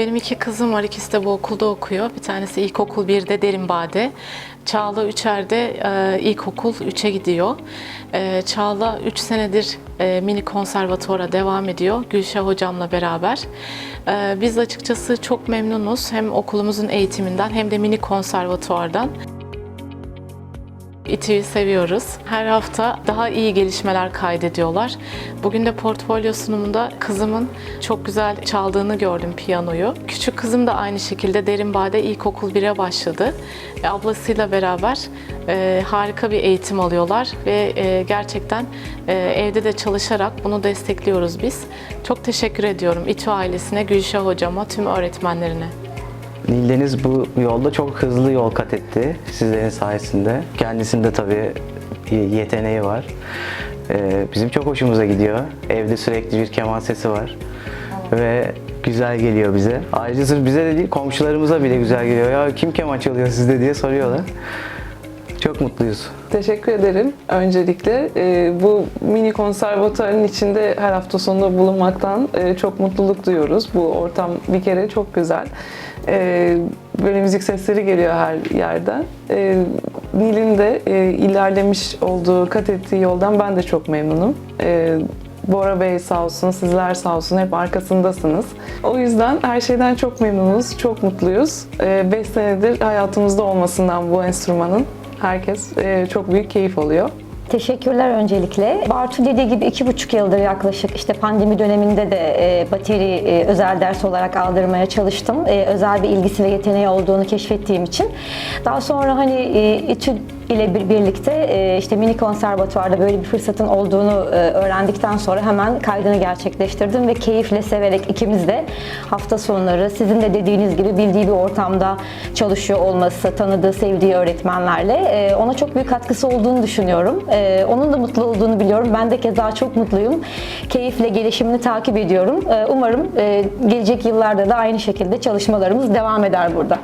Benim iki kızım var. İkisi de bu okulda okuyor. Bir tanesi ilkokul 1'de Derinbade. Çağla Üçer'de e, ilkokul 3'e gidiyor. E, Çağla 3 senedir e, mini konservatuvara devam ediyor. Gülşah hocamla beraber. E, biz açıkçası çok memnunuz. Hem okulumuzun eğitiminden hem de mini konservatuvardan. İTÜ'yü seviyoruz. Her hafta daha iyi gelişmeler kaydediyorlar. Bugün de portfolyo sunumunda kızımın çok güzel çaldığını gördüm piyanoyu. Küçük kızım da aynı şekilde Derinbade İlkokul 1'e başladı. E, ablasıyla beraber e, harika bir eğitim alıyorlar ve e, gerçekten e, evde de çalışarak bunu destekliyoruz biz. Çok teşekkür ediyorum İTÜ ailesine, Gülşah hocama, tüm öğretmenlerine. Nildeniz bu yolda çok hızlı yol kat etti sizlerin sayesinde. Kendisinde tabii yeteneği var. Ee, bizim çok hoşumuza gidiyor. Evde sürekli bir keman sesi var. Ve güzel geliyor bize. Ayrıca sırf bize de değil, komşularımıza bile güzel geliyor. Ya kim keman çalıyor sizde diye soruyorlar. Çok mutluyuz. Teşekkür ederim. Öncelikle e, bu mini konservatuarın içinde her hafta sonu bulunmaktan e, çok mutluluk duyuyoruz. Bu ortam bir kere çok güzel. E, böyle müzik sesleri geliyor her yerden. E, Nil'in de e, ilerlemiş olduğu, kat ettiği yoldan ben de çok memnunum. E, Bora Bey sağ olsun, sizler sağ olsun hep arkasındasınız. O yüzden her şeyden çok memnunuz, çok mutluyuz. 5 senedir hayatımızda olmasından bu enstrümanın herkes e, çok büyük keyif alıyor. Teşekkürler öncelikle. Bartu dediği gibi iki buçuk yıldır yaklaşık işte pandemi döneminde de e, bateri e, özel ders olarak aldırmaya çalıştım. E, özel bir ilgisi ve yeteneği olduğunu keşfettiğim için. Daha sonra hani e, İTÜ ile bir, birlikte e, işte mini konservatuvarda böyle bir fırsatın olduğunu e, öğrendikten sonra hemen kaydını gerçekleştirdim ve keyifle severek ikimiz de hafta sonları sizin de dediğiniz gibi bildiği bir ortamda çalışıyor olması, tanıdığı, sevdiği öğretmenlerle e, ona çok büyük katkısı olduğunu düşünüyorum. Onun da mutlu olduğunu biliyorum. Ben de keza çok mutluyum. Keyifle gelişimini takip ediyorum. Umarım gelecek yıllarda da aynı şekilde çalışmalarımız devam eder burada.